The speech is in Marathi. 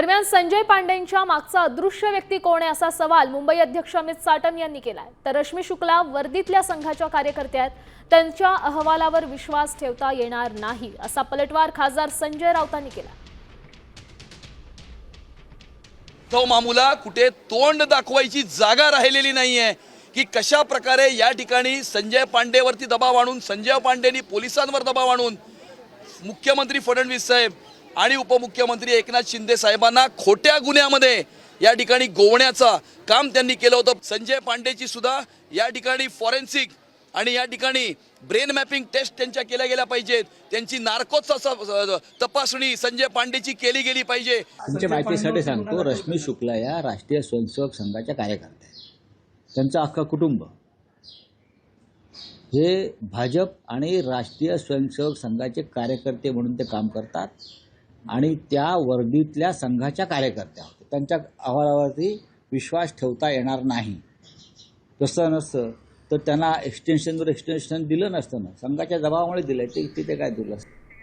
दरम्यान संजय पांडेंच्या मागचा अदृश्य व्यक्ती कोण आहे असा सवाल मुंबई अध्यक्ष अमित साटम यांनी केलाय. तर रश्मी शुक्ला वर्दीतल्या संघाच्या कार्यकर्त्या आहेत. त्यांच्या अहवालावर विश्वास ठेवता येणार नाही असा पलटवार खासदार संजय राऊतांनी केला तो मामूला कुठे तोंड दाखवायची जागा राहिलेली नाहीये की कशा प्रकारे या ठिकाणी संजय पांडेवरती दबाव आणून संजय पांडेनी पोलिसांवर दबाव आणून मुख्यमंत्री फडणवीस साहेब आणि उपमुख्यमंत्री एकनाथ शिंदे साहेबांना खोट्या गुन्ह्यामध्ये या ठिकाणी गोवण्याचा काम त्यांनी केलं होतं. संजय पांडेची सुद्धा या ठिकाणी फॉरेन्सिक आणि या ठिकाणी ब्रेन मॅपिंग टेस्ट त्यांच्या केल्या गेल्या पाहिजेत. त्यांची नार्कोचा तपासणी संजय पांडेची केली गेली पाहिजे. तुमच्या माहितीसाठी सांगतो रश्मी शुक्ला या राष्ट्रीय स्वयंसेवक संघाच्या कार्यकर्त्या त्यांचं अख्खं कुटुंब. हे भाजप आणि राष्ट्रीय स्वयंसेवक संघाचे कार्यकर्ते म्हणून ते काम करतात. आणि त्या वर्दीतल्या संघाच्या कार्यकर्त्या होत्या त्यांच्या अहवालावरती विश्वास ठेवता येणार नाही. तसं नसतं तर त्यांना एक्सटेन्शनवर एक्सटेन्शन दिलं नसतं ना संघाच्या दबावामुळे दिलं ते तिथे काय दिलं? असतं